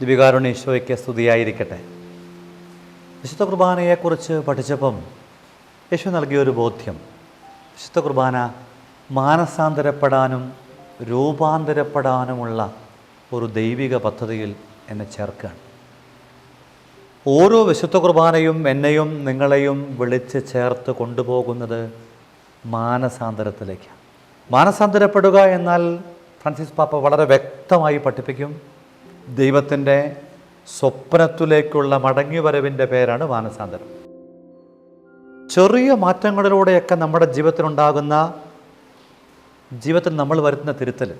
ദിവികാരുണ്യ ഈശോയ്ക്ക് സ്തുതിയായിരിക്കട്ടെ. വിശുദ്ധ കുർബാനയെക്കുറിച്ച് പഠിച്ചപ്പം യേശു നൽകിയൊരു ബോധ്യം. വിശുദ്ധ കുർബാന മാനസാന്തരപ്പെടാനും രൂപാന്തരപ്പെടാനുമുള്ള ഒരു ദൈവിക പദ്ധതിയിൽ എന്നെ ചേർക്കുകയാണ്. ഓരോ വിശുദ്ധ കുർബാനയും എന്നെയും നിങ്ങളെയും വിളിച്ച് ചേർത്ത് കൊണ്ടുപോകുന്നത് മാനസാന്തരത്തിലേക്കാണ്. മാനസാന്തരപ്പെടുക എന്നാൽ ഫ്രാൻസിസ് പാപ്പ വളരെ വ്യക്തമായി പഠിപ്പിക്കും. ദൈവത്തിന്റെ സ്വപ്നത്തിലേക്കുള്ള മടങ്ങിവരവിന്റെ പേരാണ് മാനസാന്തരം ചെറിയ മാറ്റങ്ങളിലൂടെയൊക്കെ നമ്മുടെ ജീവിതത്തിലുണ്ടാകുന്ന ജീവിതത്തിൽ നമ്മൾ വരുത്തുന്ന തിരുത്തൽ.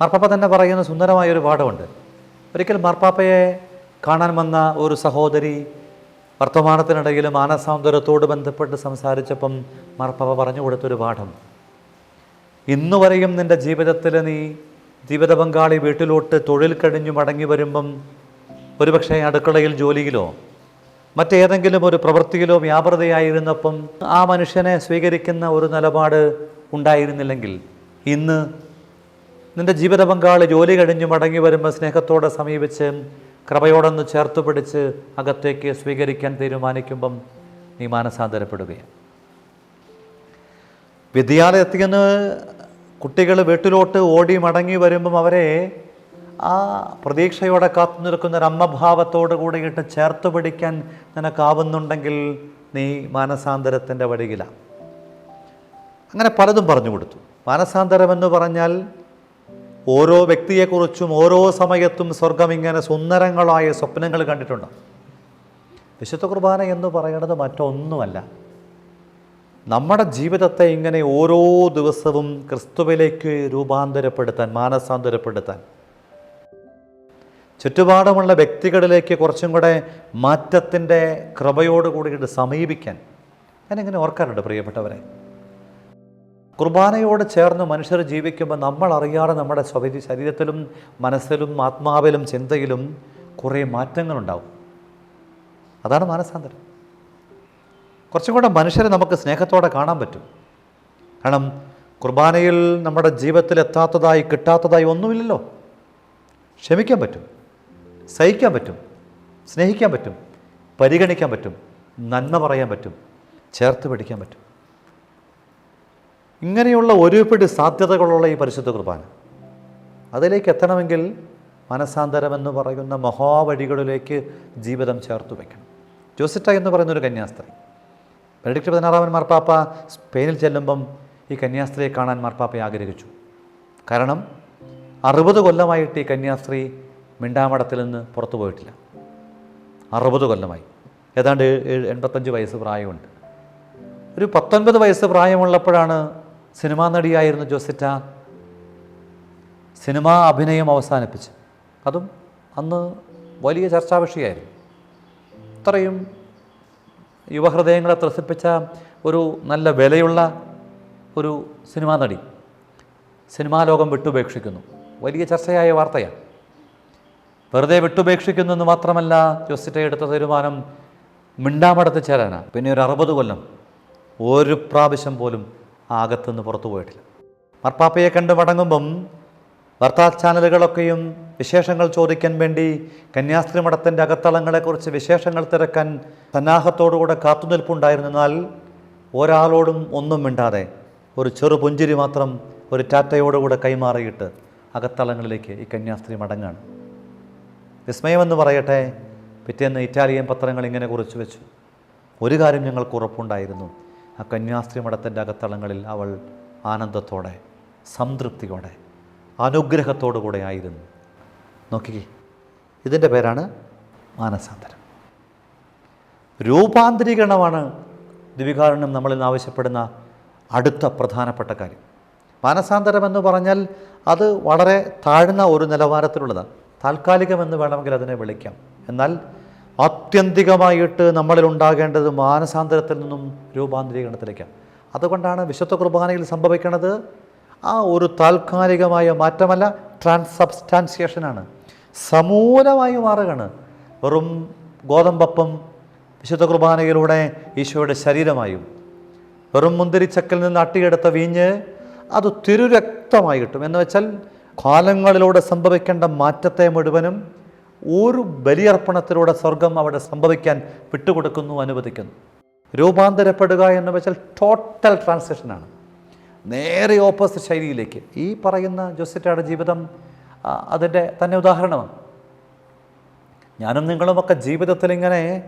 മാർപ്പാപ്പ തന്നെ പറയുന്ന സുന്ദരമായ ഒരു പാഠമുണ്ട്. ഒരിക്കൽ മാർപ്പാപ്പയെ കാണാൻ വന്ന ഒരു സഹോദരി വർത്തമാനത്തിനിടയിൽ മാനസാന്തരത്തോട് ബന്ധപ്പെട്ട് സംസാരിച്ചപ്പം മാർപ്പാപ്പ പറഞ്ഞു കൊടുത്തൊരു പാഠം. ഇന്നുവരെയും നിന്റെ ജീവിതത്തിൽ നീ ജീവിത പങ്കാളി വീട്ടിലോട്ട് തൊഴിൽ കഴിഞ്ഞു മടങ്ങി വരുമ്പം ഒരുപക്ഷെ അടുക്കളയിൽ ജോലിയിലോ മറ്റേതെങ്കിലും ഒരു പ്രവൃത്തിയിലോ വ്യാപൃതയായിരുന്നപ്പം ആ മനുഷ്യനെ സ്വീകരിക്കുന്ന ഒരു നിലപാട് ഉണ്ടായിരുന്നില്ലെങ്കിൽ ഇന്ന് നിന്റെ ജീവിത പങ്കാളി ജോലി കഴിഞ്ഞു മടങ്ങി വരുമ്പോൾ സ്നേഹത്തോടെ സമീപിച്ച് കൃപയോടൊന്ന് ചേർത്ത് പിടിച്ച് അകത്തേക്ക് സ്വീകരിക്കാൻ തീരുമാനിക്കുമ്പം നീ മാനസാന്തരപ്പെടുകയാണ്. വിദ്യാലയത്തിൽ നിന്ന് കുട്ടികൾ വീട്ടിലോട്ട് ഓടി മടങ്ങി വരുമ്പം അവരെ ആ പ്രതീക്ഷയോടെ കാത്തു നിൽക്കുന്ന ഒരു അമ്മഭാവത്തോട് കൂടിയിട്ട് ചേർത്ത് പിടിക്കാൻ നിനക്കാവുന്നുണ്ടെങ്കിൽ നീ മാനസാന്തരത്തിന്റെ വഴിയിലാണ് അങ്ങനെ പലതും പറഞ്ഞു കൊടുത്തു. മാനസാന്തരമെന്ന് പറഞ്ഞാൽ ഓരോ വ്യക്തിയെക്കുറിച്ചും ഓരോ സമയത്തും സ്വർഗം ഇങ്ങനെ സുന്ദരങ്ങളായ സ്വപ്നങ്ങൾ കണ്ടിട്ടുണ്ട്? വിശുദ്ധ കുർബാന എന്ന് പറയുന്നത് മറ്റൊന്നുമല്ല. നമ്മുടെ ജീവിതത്തെ ഇങ്ങനെ ഓരോ ദിവസവും ക്രിസ്തുവിലേക്ക് രൂപാന്തരപ്പെടുത്താൻ മാനസാന്തരപ്പെടുത്താൻ. ചുറ്റുപാടുമുള്ള വ്യക്തികളിലേക്ക് കുറച്ചും കൂടെ മാറ്റത്തിന്റെ കൃപയോട് കൂടിയിട്ട് സമീപിക്കാൻ ഞാനിങ്ങനെ ഓർക്കാറുണ്ട് പ്രിയപ്പെട്ടവരെ. കുർബാനയോട് ചേർന്ന് മനുഷ്യർ ജീവിക്കുമ്പോൾ നമ്മൾ അറിയാതെ നമ്മുടെ സ്വരി ശരീരത്തിലും മനസ്സിലും ആത്മാവിലും ചിന്തയിലും കുറേ മാറ്റങ്ങളുണ്ടാവും. അതാണ് മാനസാന്തരം. കുറച്ചും കൂടെ മനുഷ്യരെ നമുക്ക് സ്നേഹത്തോടെ കാണാൻ പറ്റും. കാരണം കുർബാനയിൽ നമ്മുടെ ജീവിതത്തിൽ എത്താത്തതായി കിട്ടാത്തതായി ഒന്നുമില്ലല്ലോ. ക്ഷമിക്കാൻ പറ്റും. സഹിക്കാൻ പറ്റും. സ്നേഹിക്കാൻ പറ്റും. പരിഗണിക്കാൻ പറ്റും. നന്മ പറയാൻ പറ്റും. ചേർത്ത് പിടിക്കാൻ പറ്റും. ഇങ്ങനെയുള്ള ഒരുപിടി സാധ്യതകളുള്ള ഈ പരിശുദ്ധ കുർബാന. അതിലേക്ക് എത്തണമെങ്കിൽ മനസാന്തരമെന്ന് പറയുന്ന മഹാവഴികളിലേക്ക് ജീവിതം ചേർത്ത് വയ്ക്കണം. ജോസിറ്റ എന്ന് പറയുന്നൊരു കന്യാസ്ത്രീ. ബെനഡിക്ട് പതിനാറാമൻ മാർപ്പാപ്പ സ്പെയിനിൽ ചെല്ലുമ്പം ഈ കന്യാസ്ത്രീയെ കാണാൻ മാർപ്പാപ്പയെ ആഗ്രഹിച്ചു. കാരണം അറുപത് കൊല്ലമായിട്ട് ഈ കന്യാസ്ത്രീ മിണ്ടാമടത്തിൽ നിന്ന് പുറത്തു പോയിട്ടില്ല. അറുപത് കൊല്ലമായി. ഏതാണ്ട് എൺപത്തഞ്ച് വയസ്സ് പ്രായമുണ്ട്. ഒരു പത്തൊൻപത് വയസ്സ് പ്രായമുള്ളപ്പോഴാണ് സിനിമാ നടിയായിരുന്ന ജോസിറ്റ സിനിമാ അഭിനയം അവസാനിപ്പിച്ച് അതും അന്ന് വലിയ ചർച്ചാ വിഷയമായിരുന്നു ഇത്രയും യുവഹൃദയങ്ങളെ ത്രസിപ്പിച്ച ഒരു നല്ല വിലയുള്ള ഒരു സിനിമാ നടി സിനിമാ ലോകം വിട്ടുപേക്ഷിക്കുന്നു. വലിയ ചർച്ചയായ വാർത്തയാണ്. വെറുതെ വിട്ടുപേക്ഷിക്കുന്നു എന്ന് മാത്രമല്ല ജോസിറ്റ എടുത്ത തീരുമാനം മിണ്ടാമടത്ത് ചേരാനാണ്. പിന്നെ ഒരു അറുപത് കൊല്ലം ഒരു പ്രാവശ്യം പോലും ആകത്തുനിന്ന് പുറത്തു പോയിട്ടില്ല മർപ്പാപ്പയെ കണ്ട് മടങ്ങുമ്പം വാർത്താ ചാനലുകളൊക്കെയും വിശേഷങ്ങൾ ചോദിക്കാൻ വേണ്ടി കന്യാസ്ത്രീ മഠത്തിന്റെ അകത്തളങ്ങളെക്കുറിച്ച് വിശേഷങ്ങൾ തിരക്കാൻ സന്നാഹത്തോടുകൂടെ കാത്തുനിൽപ്പുണ്ടായിരുന്നാൽ ഒരാളോടും ഒന്നും മിണ്ടാതെ ഒരു ചെറു പുഞ്ചിരി മാത്രം ഒരു ടാറ്റയോടുകൂടെ കൈമാറിയിട്ട് അകത്തളങ്ങളിലേക്ക് ഈ കന്യാസ്ത്രീ മടങ്ങാണ് വിസ്മയമെന്ന് പറയട്ടെ പിറ്റേന്ന് ഇറ്റാലിയൻ പത്രങ്ങൾ ഇങ്ങനെ കുറിച്ച് വെച്ചു. ഒരു കാര്യം ഞങ്ങൾക്ക് ഉറപ്പുണ്ടായിരുന്നു. ആ കന്യാസ്ത്രീ മഠത്തിന്റെ അകത്തളങ്ങളിൽ അവൾ ആനന്ദത്തോടെ സംതൃപ്തിയോടെ അനുഗ്രഹത്തോടു കൂടെ ആയിരുന്നു. നോക്കിക്കേ ഇതിന്റെ പേരാണ് മാനസാന്തരം. രൂപാന്തരീകരണമാണ് ദിവികാരുണ്യം നമ്മളിൽ നിന്ന് ആവശ്യപ്പെടുന്ന അടുത്ത പ്രധാനപ്പെട്ട കാര്യം. മാനസാന്തരം എന്ന് പറഞ്ഞാൽ അത് വളരെ താഴ്ന്ന ഒരു നിലവാരത്തിലുള്ളതാണ്. താൽക്കാലികമെന്ന് വേണമെങ്കിൽ അതിനെ വിളിക്കാം. എന്നാൽ ആത്യന്തികമായിട്ട് നമ്മളിൽ ഉണ്ടാകേണ്ടത് മാനസാന്തരത്തിൽ നിന്നും രൂപാന്തരീകരണത്തിലേക്കാണ്. അതുകൊണ്ടാണ് വിശുദ്ധ കുർബാനയിൽ സംഭവിക്കുന്നത് ആ ഒരു താൽക്കാലികമായ മാറ്റമല്ല ട്രാൻസബ്സ്റ്റാൻസിയേഷനാണ് സമൂലമായി മാറുകയാണ്. വെറും ഗോതമ്പപ്പം വിശുദ്ധ കുർബാനയിലൂടെ ഈശോയുടെ ശരീരമായും. വെറും മുന്തിരിച്ചക്കിൽ നിന്ന് അട്ടിയെടുത്ത വീഞ്ഞ് അത് തിരുരക്തമായി കിട്ടും എന്ന് വെച്ചാൽ കാലങ്ങളിലൂടെ സംഭവിക്കേണ്ട മാറ്റത്തെ മുഴുവനും ഒരു ബലിയർപ്പണത്തിലൂടെ സ്വർഗം അവിടെ സംഭവിക്കാൻ വിട്ടുകൊടുക്കുന്നു അനുവദിക്കുന്നു. രൂപാന്തരപ്പെടുക എന്ന് വെച്ചാൽ ടോട്ടൽ ട്രാൻസാക്ഷനാണ് നേരെ ഓപ്പോസിറ്റ് ശൈലിയിലേക്ക്. ഈ പറയുന്ന ജോസിറ്റയുടെ ജീവിതം അതിന്റെ തന്നെ ഉദാഹരണമാണ്. ഞാനും നിങ്ങളുമൊക്കെ ജീവിതത്തിൽ ഇങ്ങനെ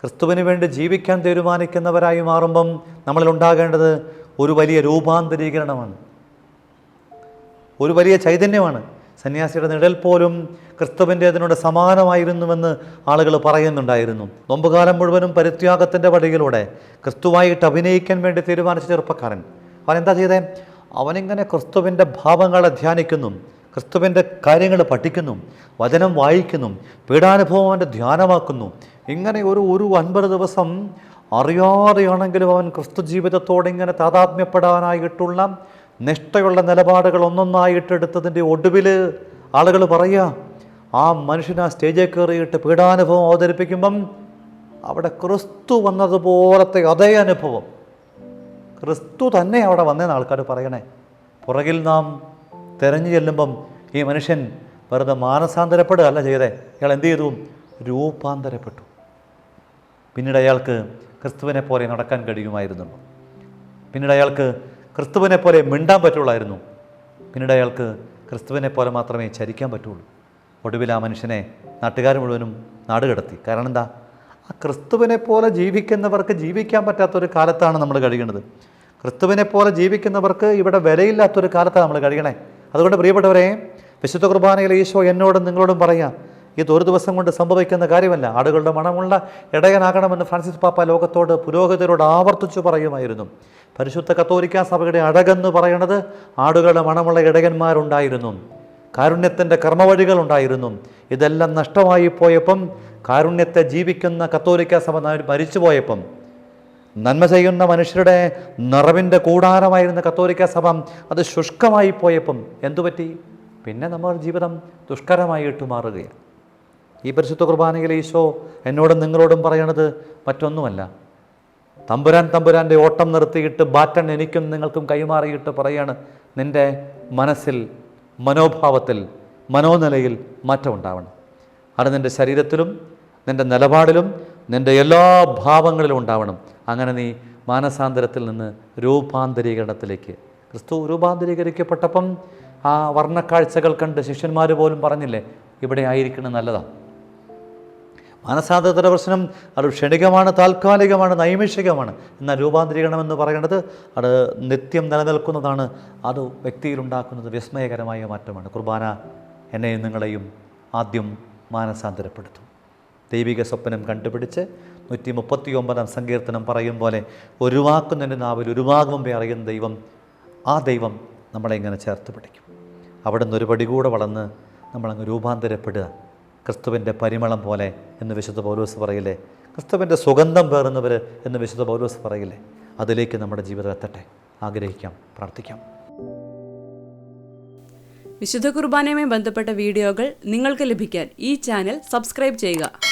ക്രിസ്തുവിന് വേണ്ടി ജീവിക്കാൻ തീരുമാനിക്കുന്നവരായി മാറുമ്പം നമ്മളിൽ ഉണ്ടാകേണ്ടത് ഒരു വലിയ രൂപാന്തരീകരണമാണ്. ഒരു വലിയ ചൈതന്യമാണ്. സന്യാസിയുടെ നിഴൽ പോലും ക്രിസ്തുവിന്റെ അതിനോട് സമാനമായിരുന്നുവെന്ന് ആളുകൾ പറയുന്നുണ്ടായിരുന്നു. നൊമ്പുകാലം മുഴുവനും പരിത്യാഗത്തിന്റെ വഴിയിലൂടെ ക്രിസ്തുവായിട്ട് അഭിനയിക്കാൻ വേണ്ടി തീരുമാനിച്ച ചെറുപ്പക്കാരൻ. അവൻ എന്താ ചെയ്തേ? അവനിങ്ങനെ ക്രിസ്തുവിന്റെ ഭാവങ്ങളെ ധ്യാനിക്കുന്നു ക്രിസ്തുവിന്റെ കാര്യങ്ങൾ പഠിക്കുന്നു വചനം വായിക്കുന്നു പീഡാനുഭവം അവന്റെ ധ്യാനമാക്കുന്നു. ഇങ്ങനെ ഒരു ഒരു അൻപത് ദിവസം അറിയാതെയാണെങ്കിലും അവൻ ക്രിസ്തു ജീവിതത്തോട് ഇങ്ങനെ താതാത്മ്യപ്പെടാനായിട്ടുള്ള നിഷ്ഠയുള്ള നിലപാടുകൾ ഒന്നൊന്നായിട്ടെടുത്തതിന്റെ ഒടുവിൽ ആളുകൾ പറയുക ആ മനുഷ്യൻ ആ സ്റ്റേജിൽ കയറിയിട്ട് പീഡാനുഭവം അവതരിപ്പിക്കുമ്പം അവിടെ ക്രിസ്തു വന്നതുപോലത്തെ അതേ അനുഭവം. ക്രിസ്തു തന്നെ അവിടെ വന്നേന്ന് ആൾക്കാർ പറയണേ. പുറകിൽ നാം തെരഞ്ഞു ചെല്ലുമ്പം ഈ മനുഷ്യൻ വെറുതെ മാനസാന്തരപ്പെടുകയല്ല ചെയ്തേ. ഇയാൾ എന്ത് ചെയ്തു? രൂപാന്തരപ്പെട്ടു. പിന്നീട് അയാൾക്ക് ക്രിസ്തുവിനെ പോലെ നടക്കാൻ കഴിയുമായിരുന്നു പിന്നീട് അയാൾക്ക് ക്രിസ്തുവിനെ പോലെ മിണ്ടാൻ പറ്റുള്ളായിരുന്നു. പിന്നീട് അയാൾക്ക് ക്രിസ്തുവിനെ പോലെ മാത്രമേ ചരിക്കാൻ പറ്റുള്ളൂ. ഒടുവിൽ ആ മനുഷ്യനെ നാട്ടുകാർ മുഴുവനും നാട് കടത്തി. കാരണം എന്താ? ആ ക്രിസ്തുവിനെ പോലെ ജീവിക്കുന്നവർക്ക് ജീവിക്കാൻ പറ്റാത്തൊരു കാലത്താണ് നമ്മൾ കഴിയുന്നത്. ക്രിസ്തുവിനെ പോലെ ജീവിക്കുന്നവർക്ക് ഇവിടെ വിലയില്ലാത്തൊരു കാലത്താണ് നമ്മൾ കഴിയണേ. അതുകൊണ്ട് പ്രിയപ്പെട്ടവരെ വിശുദ്ധ കുർബാനയിൽ ഈശോ എന്നോടും നിങ്ങളോടും പറയാം ഇത് ഒരു ദിവസം കൊണ്ട് സംഭവിക്കുന്ന കാര്യമല്ല. ആടുകളുടെ മണമുള്ള ഇടയനാകണമെന്ന് ഫ്രാൻസിസ് പാപ്പ ലോകത്തോട് പുരോഹിതരോട് ആവർത്തിച്ചു പറയുമായിരുന്നു. പരിശുദ്ധ കത്തോലിക്ക സഭയുടെ അടകെന്ന് പറയണത് ആടുകളുടെ മണമുള്ള ഇടയന്മാരുണ്ടായിരുന്നു. കാരുണ്യത്തിന്റെ കർമ്മവഴികളുണ്ടായിരുന്നു ഇതെല്ലാം നഷ്ടമായി പോയപ്പം കാരുണ്യത്തെ ജീവിക്കുന്ന കത്തോലിക്ക സഭ മരിച്ചു പോയപ്പം നന്മ ചെയ്യുന്ന മനുഷ്യരുടെ നിറവിന്റെ കൂടാരമായിരുന്ന കത്തോലിക്ക സഭ അത് ശുഷ്കമായി പോയപ്പം എന്തുപറ്റി? പിന്നെ നമ്മൾ ജീവിതം ദുഷ്കരമായിട്ട് മാറുകയാണ്. ഈ പരിശുദ്ധ കുർബാനയിൽ ഈശോ എന്നോടും നിങ്ങളോടും പറയണത് മറ്റൊന്നുമല്ല. തമ്പുരാൻ തമ്പുരാന്റെ ഓട്ടം നിർത്തിയിട്ട് ബാറ്റൺ എനിക്കും നിങ്ങൾക്കും കൈമാറിയിട്ട് പറയാണ് നിന്റെ മനസ്സിൽ മനോഭാവത്തിൽ മനോനിലയിൽ മാറ്റമുണ്ടാവണം. അത് നിന്റെ ശരീരത്തിലും നിന്റെ നിലപാടിലും നിന്റെ എല്ലാ ഭാവങ്ങളിലും ഉണ്ടാവണം. അങ്ങനെ നീ മാനസാന്തരത്തിൽ നിന്ന് രൂപാന്തരീകരണത്തിലേക്ക് ക്രിസ്തു രൂപാന്തരീകരിക്കപ്പെട്ടപ്പം ആ വർണക്കാഴ്ചകൾ കണ്ട് ശിഷ്യന്മാർ പോലും പറഞ്ഞില്ലേ ഇവിടെ ആയിരിക്കണം നല്ലതാണ് മാനസാന്തരത്തിന്റെ പ്രശ്നം അത് ക്ഷണികമാണ് താൽക്കാലികമാണ് നൈമിഷികമാണ്. എന്നാൽ രൂപാന്തരീകരണം എന്ന് പറയുന്നത് അത് നിത്യം നിലനിൽക്കുന്നതാണ്. അത് വ്യക്തിയിലുണ്ടാക്കുന്നത് വിസ്മയകരമായ മാറ്റമാണ്. കുർബാന എന്നെയും നിങ്ങളെയും ആദ്യം മാനസാന്തരപ്പെടുത്തും. ദൈവിക സ്വപ്നം കണ്ടുപിടിച്ച് നൂറ്റി മുപ്പത്തി ഒമ്പതാം സങ്കീർത്തനം പറയും പോലെ ഒരുവാക്കുന്നതിന്റെ നാവിൽ ഒരുവാകും മുമ്പേ അറിയുന്ന ദൈവം ആ ദൈവം നമ്മളെ ഇങ്ങനെ ചേർത്ത് പിടിക്കും. അവിടെ നിന്ന് ഒരു പടി കൂടെ വളർന്ന് നമ്മളങ്ങ് രൂപാന്തരപ്പെടുക. ക്രിസ്തുവിന്റെ പരിമളം പോലെ എന്ന് വിശുദ്ധ പൗലോസ് പറയില്ലേ? ക്രിസ്തുവിന്റെ സുഗന്ധം പേറുന്നവർ എന്ന് വിശുദ്ധ പൗലോസ് പറയില്ലേ? അതിലേക്ക് നമ്മുടെ ജീവിതം എത്തട്ടെ. ആഗ്രഹിക്കാം പ്രാർത്ഥിക്കാം. വിശുദ്ധ കുർബാനയുമായി ബന്ധപ്പെട്ട വീഡിയോകൾ നിങ്ങൾക്ക് ലഭിക്കാൻ ഈ ചാനൽ സബ്സ്ക്രൈബ് ചെയ്യുക.